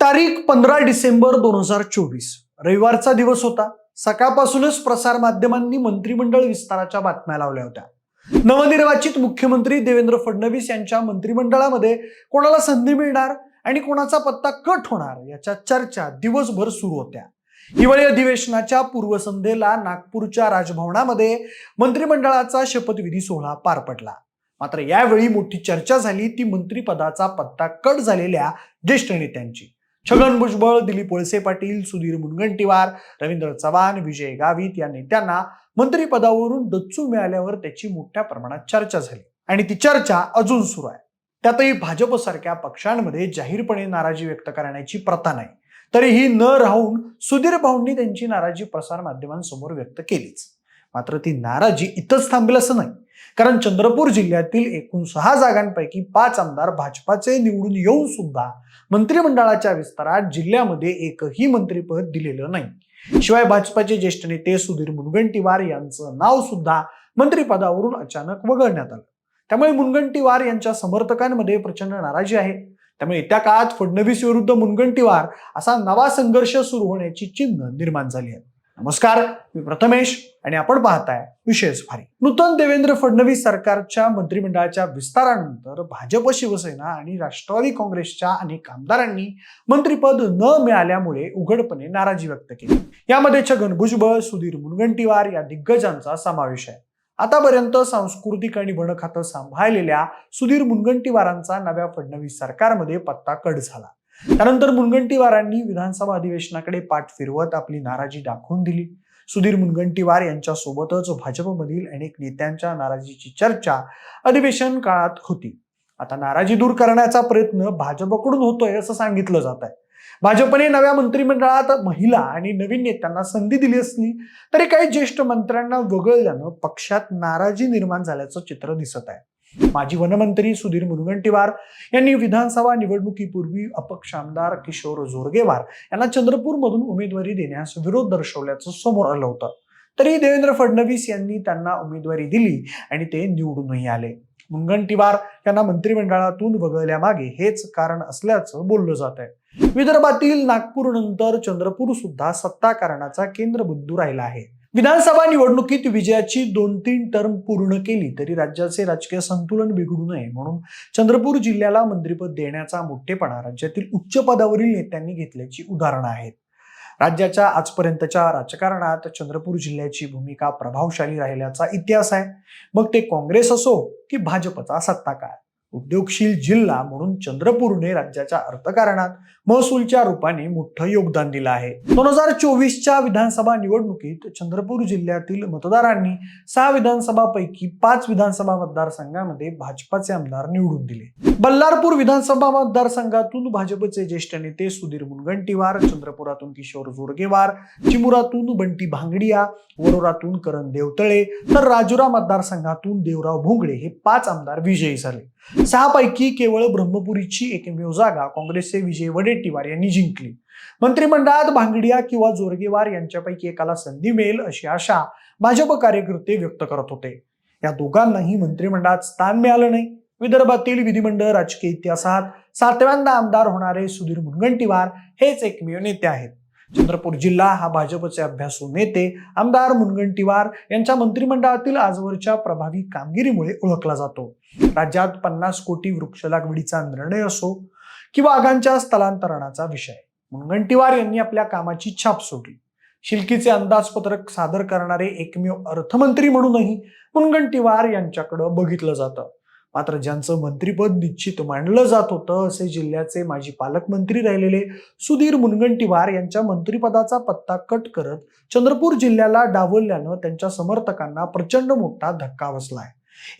तारीख पंधरा डिसेंबर दोन हजार चोवीस. रविवारचा दिवस होता. सकाळपासूनच प्रसार माध्यमांनी मंत्रिमंडळ विस्ताराच्या बातम्या लावल्या होत्या. नवनिर्वाचित मुख्यमंत्री देवेंद्र फडणवीस यांच्या मंत्रिमंडळामध्ये कोणाला संधी मिळणार आणि कोणाचा पत्ता कट होणार याच्या चर्चा दिवसभर सुरू होत्या. हिवाळी अधिवेशनाच्या पूर्वसंध्येला नागपूरच्या राजभवनामध्ये मंत्रिमंडळाचा शपथविधी सोहळा पार पडला. मात्र यावेळी मोठी चर्चा झाली. ती मंत्रिपदाचा पत्ता कट झालेल्या ज्येष्ठ नेत्यांची. छगन भुजबळ दिलीप वळसे पाटील सुधीर मुनगंटीवार रवींद्र चव्हाण विजय गावित या नेत्यांना मंत्रिपदावरून दच्चू मिळाल्यावर त्याची मोठ्या प्रमाणात चर्चा झाली. आणि ती चर्चा अजून सुरू आहे. त्यातही भाजपसारख्या पक्षांमध्ये जाहीरपणे नाराजी व्यक्त करण्याची प्रथा नाही. तरीही न राहून सुधीर भाऊंनी त्यांची नाराजी प्रसार माध्यमांसमोर व्यक्त केलीच. मात्र ती नाराजी इथंच थांबेल असं नाही. कारण चंद्रपूर जिल्ह्यातील एकूण सहा जागांपैकी पाच आमदार भाजपाचे निवडून येऊन सुद्धा मंत्रिमंडळाच्या विस्तारात जिल्ह्यामध्ये एकही मंत्रिपद दिलेलं नाही. शिवाय भाजपाचे ज्येष्ठ नेते सुधीर मुनगंटीवार यांचं नाव सुद्धा मंत्रिपदावरून अचानक वगळण्यात आलं. त्यामुळे मुनगंटीवार यांच्या समर्थकांमध्ये प्रचंड नाराजी आहे. त्यामुळे येत्या काळात फडणवीस विरुद्ध मुनगंटीवार असा नवा संघर्ष सुरू होण्याची चिन्ह निर्माण झाली आहेत नमस्कार मी प्रथमेश आणि आपण पाहताय विशेष भारी. नूतन देवेंद्र फडणवीस सरकारच्या मंत्रिमंडळाच्या विस्तारानंतर भाजप शिवसेना आणि राष्ट्रवादी काँग्रेसच्या अनेक आमदारांनी मंत्रिपद न मिळाल्यामुळे उघडपणे नाराजी व्यक्त केली. यामध्ये छगन भुजबळ सुधीर मुनगंटीवार या दिग्गजांचा समावेश आहे. आतापर्यंत सांस्कृतिक आणि वन खातं सांभाळलेल्या सुधीर मुनगंटीवारांचा नव्या फडणवीस सरकारमध्ये पत्ता कट झाला. त्यानंतर मुनगंटीवारांनी विधानसभा अधिवेशनाकडे पाठ फिरवत आपली नाराजी दाखवून दिली. सुधीर मुनगंटीवार यांच्यासोबतच भाजपमधील अनेक नेत्यांच्या नाराजीची चर्चा अधिवेशन काळात होती. आता नाराजी दूर करण्याचा प्रयत्न भाजपकडून होतोय असं सांगितलं जात आहे. भाजपने नव्या मंत्रिमंडळात महिला आणि नवीन नेत्यांना संधी दिली असली तरी काही ज्येष्ठ मंत्र्यांना वगळल्यानं पक्षात नाराजी निर्माण झाल्याचं चित्र दिसत आहे. माजी वनमंत्री सुधीर मुनगंटीवार यांनी विधानसभा निवडणुकीपूर्वी अपक्ष आमदार किशोर जोरगेवार यांना चंद्रपूरमधून उमेदवारी देण्यास विरोध दर्शवल्याचं समोर आलं होतं. तरी देवेंद्र फडणवीस यांनी त्यांना उमेदवारी दिली आणि ते निवडूनही आले. मुनगंटीवार यांना मंत्रिमंडळातून वगळल्यामागे हेच कारण असल्याचं बोललं जात आहे विदर्भातील नागपूर नंतर चंद्रपूर सुद्धा सत्ताकारणाचा केंद्रबिंदू राहिला आहे. विधानसभा निवडणुकीत विजयाची दोन तीन टर्म पूर्ण केली तरी राज्याचे राजकीय संतुलन बिघडू नये म्हणून चंद्रपूर जिल्ह्याला मंत्रिपद देण्याचा मोठेपणा राज्यातील उच्च पदावरील नेत्यांनी घेतल्याची उदाहरणं आहेत. राज्याच्या आजपर्यंतच्या राजकारणात चंद्रपूर जिल्ह्याची भूमिका प्रभावशाली राहिल्याचा इतिहास आहे. मग ते काँग्रेस असो की भाजपचा सत्ताकाळ. उद्योगशील जिल्हा म्हणून चंद्रपूरने राज्याच्या अर्थकारणात महसूलच्या रूपाने मोठं योगदान दिलं आहे. दोन हजार चोवीसच्या विधानसभा निवडणुकीत चंद्रपूर जिल्ह्यातील मतदारांनी सहा विधानसभापैकी पाच विधानसभा मतदारसंघामध्ये भाजपाचे आमदार निवडून दिले. बल्लारपूर विधानसभा मतदारसंघातून भाजपचे ज्येष्ठ नेते सुधीर मुनगंटीवार चंद्रपुरातून किशोर जोरगेवार चिमुरातून बंटी भांगडिया वरोरातून करण देवतळे तर राजुरा मतदारसंघातून देवराव भोंगडे हे पाच आमदार विजयी झाले. सहापैकी केवळ ब्रह्मपुरीची एकमेव जागा काँग्रेसचे विजय वडेट्टीवार यांनी जिंकली. मंत्रिमंडळात भांगडिया किंवा जोरगेवार यांच्यापैकी एकाला संधी मिळेल अशी आशा भाजप कार्यकर्ते व्यक्त करत होते. या दोघांनाही मंत्रिमंडळात स्थान मिळालं नाही. विदर्भातील विधिमंडळ राजकीय इतिहासात सातव्यांदा आमदार होणारे सुधीर मुनगंटीवार हेच एकमेव नेते आहेत. चंद्रपूर जिल्हा हा भाजपचे अभ्यासू नेते आमदार मुनगंटीवार यांच्या मंत्रिमंडळातील आजवरच्या प्रभावी कामगिरीमुळे ओळखला जातो. राज्यात पन्नास कोटी वृक्ष लागवडीचा निर्णय असो किंवा आगांच्या स्थलांतरणाचा विषय. मुनगंटीवार यांनी आपल्या कामाची छाप सोडली. शिल्कीचे अंदाजपत्रक सादर करणारे एकमेव अर्थमंत्री म्हणूनही मुनगंटीवार यांच्याकडे बघितलं जातं. मात्र ज्यांचं मंत्रीपद निश्चित मांडलं जात होतं असे जिल्ह्याचे माजी पालकमंत्री राहिलेले सुधीर मुनगंटीवार यांच्या मंत्रिपदाचा पत्ता कट करत चंद्रपूर जिल्ह्याला डावलल्यानं त्यांच्या समर्थकांना प्रचंड मोठा धक्का बसलाय.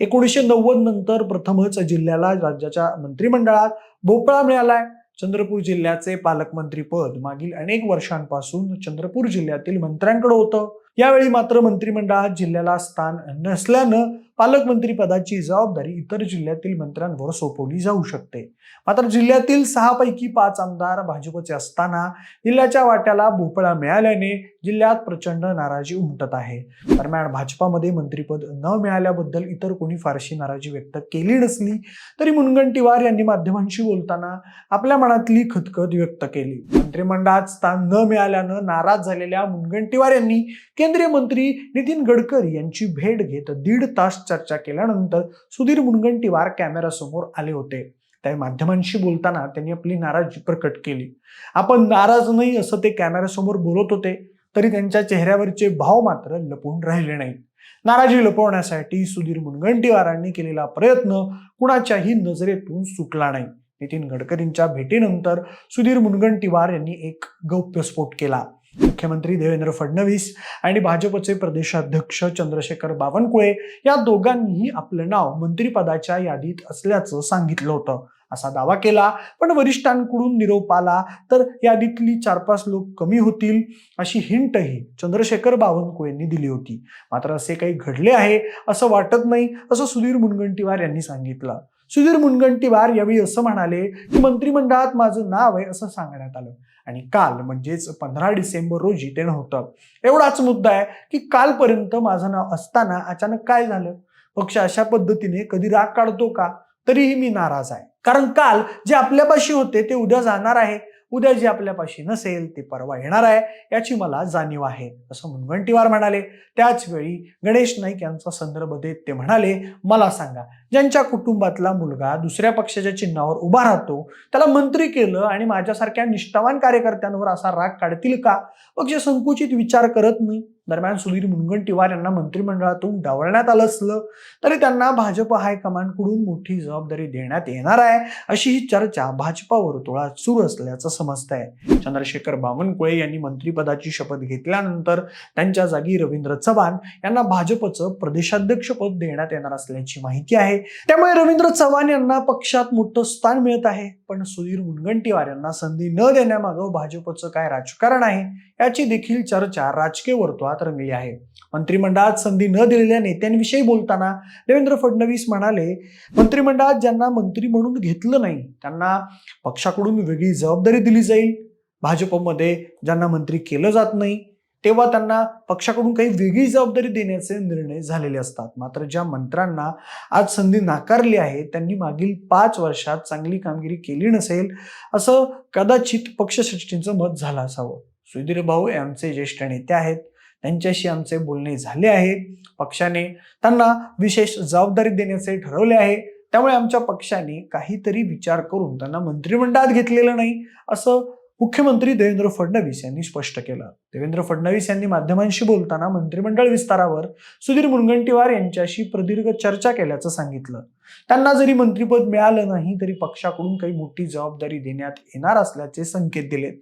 एकोणीसशे नव्वद नंतर प्रथमच जिल्ह्याला राज्याच्या मंत्रिमंडळात भोपळा मिळालाय. चंद्रपूर जिल्ह्याचे पालकमंत्री पद मागील अनेक वर्षांपासून चंद्रपूर जिल्ह्यातील मंत्र्यांकडे होतं. यावेळी मात्र मंत्रिमंडळात जिल्ह्याला स्थान नसल्यानं पालकमंत्री पदाची जबाबदारी इतर जिल्ह्यातील मंत्र्यांवर सोपवली जाऊ शकते. मात्र जिल्ह्यातील सहा पैकी पाच आमदार भाजपचे असताना जिल्ह्याच्या वाट्याला भोपळा मिळाल्याने जिल्ह्यात प्रचंड नाराजी उमटत आहे. दरम्यान भाजपामध्ये मंत्रीपद न मिळाल्याबद्दल इतर कोणी फारशी नाराजी व्यक्त केली नसली तरी मुनगंटीवार यांनी माध्यमांशी बोलताना आपल्या मनातली खतखत व्यक्त केली. मंत्रिमंडळात स्थान न मिळाल्यानं नाराज झालेल्या मुनगंटीवार यांनी केंद्रीय मंत्री नितीन गडकरी यांची भेट घेत दीड तास चर्चा केल्यानंतर सुधीर मुनगंटीवार कॅमेरासमोर आले होते. त्या माध्यमांशी बोलताना त्यांनी आपली नाराजी प्रकट केली. आपण नाराज नाही असं ते कॅमेऱ्यासमोर बोलत होते तरी त्यांच्या चेहऱ्यावरचे भाव मात्र लपून राहिले नाहीत. नाराजी लपवण्यासाठी सुधीर मुनगंटीवारांनी केलेला प्रयत्न कुणाच्याही नजरेतून सुटला नाही. नितीन गडकरींच्या भेटीनंतर सुधीर मुनगंटीवार यांनी एक गौप्यस्फोट केला. मुख्यमंत्री देवेंद्र फडणवीस आणि भाजपचे प्रदेशाध्यक्ष चंद्रशेखर बावनकुळे या दोघांनीही आपलं नाव मंत्रिपदाच्या यादीत असल्याचं सांगितलं होतं. असा दावा केला. पण वरिष्ठांकडून निरोप आला तर यादीतली चार पाच लोक कमी होतील अशी हिंटही चंद्रशेखर बावनकुळेंनी दिली होती. मात्र असे काही घडले आहे असं वाटत नाही असं सुधीर मुनगंटीवार यांनी सांगितलं. सुधीर मुनगंटीवार यावेळी असं म्हणाले की मंत्रिमंडळात माझं नाव आहे असं सांगण्यात आलं. आणि काल म्हणजेच पंधरा डिसेंबर रोजी ते नव्हतं. एवढाच मुद्दा आहे की कालपर्यंत माझं नाव असताना अचानक काय झालं? पक्ष अशा पद्धतीने कधी राग काढतो का? तरीही मी नाराज आहे. कारण काल जे आपल्यापाशी होते ते उद्या जाणार आहे. उद्या जे आपल्यापाशी नसेल ते परवा येणार आहे याची मला जाणीव आहे असं मुनगंटीवार म्हणाले. त्याच वेळी गणेश नाईक यांचा संदर्भ देत ते म्हणाले मला सांगा ज्यांच्या कुटुंबातला मुलगा दुसऱ्या पक्षाच्या चिन्हावर उभा राहतो त्याला मंत्री केलं आणि माझ्यासारख्या निष्ठावान कार्यकर्त्यांवर असा राग काढतील का? पक्ष संकुचित विचार करत नाही. दरम्यान सुधीर मुनगंटीवार यांना मंत्रिमंडळातून डावलण्यात आलं असलं तरी त्यांना भाजप हायकमांडकडून मोठी जबाबदारी देण्यात येणार आहे अशी ही चर्चा भाजपा वर्तुळात सुरू असल्याचं समजत आहे चंद्रशेखर बावनकुळे यांनी मंत्रिपदाची शपथ घेतल्यानंतर त्यांच्या जागी रवींद्र चव्हाण यांना भाजपचं प्रदेशाध्यक्षपद देण्यात येणार असल्याची माहिती आहे. त्यामुळे रवींद्र चव्हाण यांना पक्षात मोठं स्थान मिळत आहे. पण सुधीर मुनगंटीवार यांना संधी न देण्यामागं भाजपचं काय राजकारण आहे याची देखील चर्चा राजकीय वर्तुळात रंगली आहे. मंत्रिमंडळात संधी न दिलेल्या नेत्यांविषयी बोलताना देवेंद्र फडणवीस म्हणाले मंत्रिमंडळात ज्यांना मंत्री म्हणून घेतलं नाही त्यांना पक्षाकडून वेगळी जबाबदारी दिली जाईल. भाजपमध्ये ज्यांना मंत्री केलं जात नाही तेव्हा त्यांना पक्षाकडून काही वेगळी जबाबदारी देण्याचे निर्णय झालेले असतात. मात्र ज्या मंत्र्यांना आज संधी नाकारली आहे त्यांनी मागील पाच वर्षात चांगली कामगिरी केली नसेल असं कदाचित पक्षश्रेष्ठींचं मत झालं असावं. सुधीर भाऊ हे आमचे ज्येष्ठ नेते आहेत. त्यांच्याशी आमचे बोलणे झाले आहे. पक्षाने त्यांना विशेष जबाबदारी देण्याचे ठरवले आहे. त्यामुळे आमच्या पक्षाने काहीतरी विचार करून त्यांना मंत्रिमंडळात घेतलेलं नाही असं मुख्यमंत्री देवेंद्र फडणवीस यांनी स्पष्ट केलं. देवेंद्र फडणवीस यांनी माध्यमांशी बोलताना मंत्रिमंडळ विस्तारावर सुधीर मुनगंटीवार यांच्याशी प्रदीर्घ चर्चा केल्याचं सांगितलं. त्यांना जरी मंत्रिपद मिळालं नाही तरी पक्षाकडून काही मोठी जबाबदारी देण्यात येणार असल्याचे संकेत दिलेत.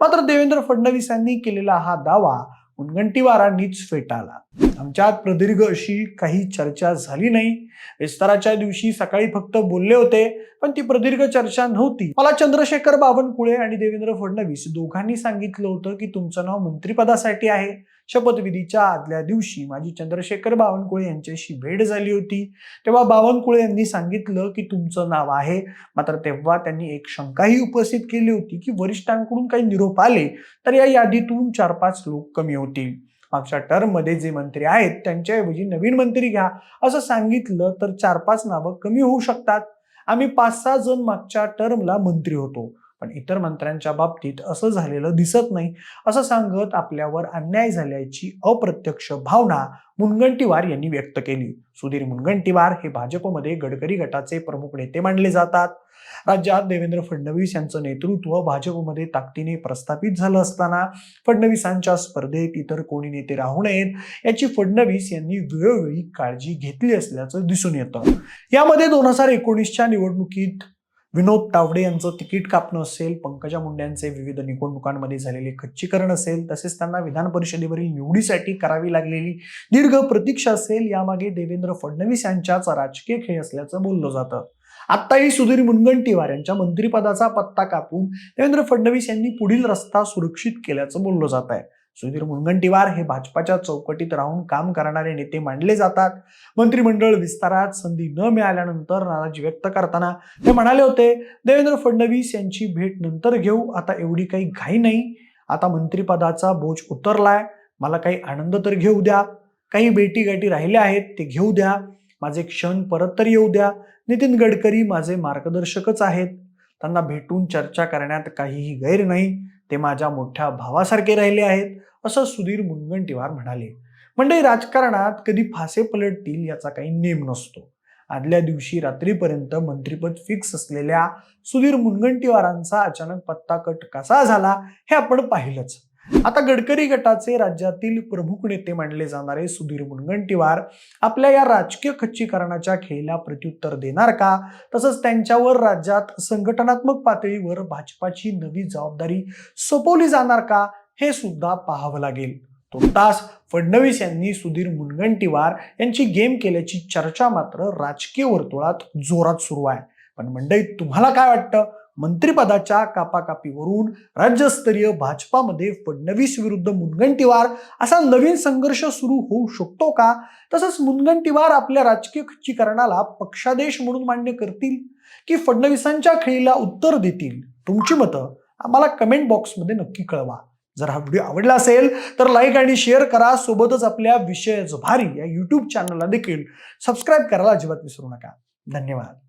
मात्र देवेंद्र फडणवीस यांनी केलेला हा दावा मुनगंटीवारांनीच फेटाळला. आमच्यात प्रदीर्घ अशी काही चर्चा झाली नाही. विस्ताराच्या दिवशी सकाळी फक्त बोलले होते पण ती प्रदीर्घ चर्चा नव्हती. मला चंद्रशेखर बावनकुळे आणि देवेंद्र फडणवीस दोघांनी सांगितलं होतं की तुमचं नाव मंत्रिपदासाठी आहे. शपथविधीच्या आदल्या दिवशी माझी चंद्रशेखर बावनकुळे यांच्याशी भेट झाली होती. तेव्हा बावनकुळे यांनी सांगितलं की तुमचं नाव आहे. मात्र तेव्हा त्यांनी एक शंकाही उपस्थित केली होती की वरिष्ठांकडून काही निरोप आले तर या यादीतून चार पाच लोक कमी होतील. मागच्या टर्ममध्ये जे मंत्री आहेत त्यांच्याऐवजी नवीन मंत्री घ्या असं सांगितलं तर चार पाच नावं कमी होऊ शकतात. आम्ही पाच सहा जण मागच्या टर्मला मंत्री होतो. पण इतर मंत्र्यांच्या बाबतीत असं झालेलं दिसत नाही. असं सांगत आपल्यावर अन्याय झाल्याची अप्रत्यक्ष भावना मुनगंटीवार यांनी व्यक्त केली. सुधीर मुनगंटीवार हे भाजपमध्ये गडकरी गटाचे प्रमुख नेते मानले जातात. राज्यात देवेंद्र फडणवीस यांचं नेतृत्व भाजपमध्ये ताकदीने प्रस्थापित झालं असताना फडणवीसांच्या स्पर्धेत इतर कोणी नेते राहू नयेत याची फडणवीस यांनी वेळोवेळी काळजी घेतली असल्याचं दिसून येतं. यामध्ये दोन हजार एकोणीसच्या निवडणुकीत विनोद तावडे यांचं तिकीट कापणं असेल पंकजा मुंड्यांचे विविध निवडणुकांमध्ये झालेले खच्चीकरण असेल तसेच त्यांना विधान परिषदेवरील निवडीसाठी करावी लागलेली दीर्घ प्रतीक्षा असेल यामागे देवेंद्र फडणवीस यांच्याच राजकीय खेळ असल्याचं बोललं जातं. आत्ताही सुधीर मुनगंटीवार यांच्या मंत्रिपदाचा पत्ता कापून देवेंद्र फडणवीस यांनी पुढील रस्ता सुरक्षित केल्याचं बोललं जात आहे सुधीर मुनगंटीवार हे भाजपाच्या चौकटीत राहून काम करणारे नेते मानले जातात. मंत्रिमंडळ विस्तारात संधी न मिळाल्यानंतर नाराजी व्यक्त करताना ते म्हणाले होते देवेंद्र फडणवीस यांची भेट नंतर घेऊ आता एवढी काही घाई नाही. आता मंत्रिपदाचा बोज उतरलाय. मला काही आनंद तर घेऊ द्या. काही भेटी गाठी राहिल्या आहेत ते घेऊ द्या. माझे क्षण परत तर येऊ द्या. नितीन गडकरी माझे मार्गदर्शकच आहेत. त्यांना भेटून चर्चा करण्यात काहीही गैर नाही. ते माझ्या मोठ्या भावासारखे राहिले आहेत असं सुधीर मुनगंटीवार म्हणाले. म्हणजे राजकारणात कधी फासे पलटतील याचा काही नेम नसतो. आदल्या दिवशी रात्रीपर्यंत मंत्रीपद फिक्स असलेल्या सुधीर मुनगंटीवारांचा अचानक पत्ता कट कसा झाला हे आपण पाहिलंच. आता गडकरी गटाचे राज्यातील प्रमुख नेते मानले जाणारे सुधीर मुनगंटीवार आपल्या या राजकीय खच्चीकरणाच्या खेळीला प्रत्युत्तर देणार का? तसंच त्यांच्यावर राज्यात संघटनात्मक पातळीवर भाजपाची नवी जबाबदारी सोपवली जाणार का? हे सुद्धा पाहावं लागेल. तुर्तास फडणवीस यांनी सुधीर मुनगंटीवार यांची गेम केल्याची चर्चा मात्र राजकीय वर्तुळात जोरात सुरू आहे. पण मंडई तुम्हाला काय वाटतं? मंत्रिपदाच्या कापाकापीवरून राज्यस्तरीय भाजपामध्ये फडणवीस विरुद्ध मुनगंटीवार असा नवीन संघर्ष सुरू होऊ शकतो का? तसंच मुनगंटीवार आपल्या राजकीय खच्चीकरणाला पक्षादेश म्हणून मान्य करतील की फडणवीसांच्या खेळीला उत्तर देतील? तुमची मतं आम्हाला कमेंट बॉक्समध्ये नक्की कळवा. जर हा व्हिडिओ आवडला असेल तर लाईक आणि शेअर करा. सोबतच आपल्या विषय भारी या यूट्यूब चॅनलला देखील सबस्क्राईब करायला अजिबात विसरू नका. धन्यवाद.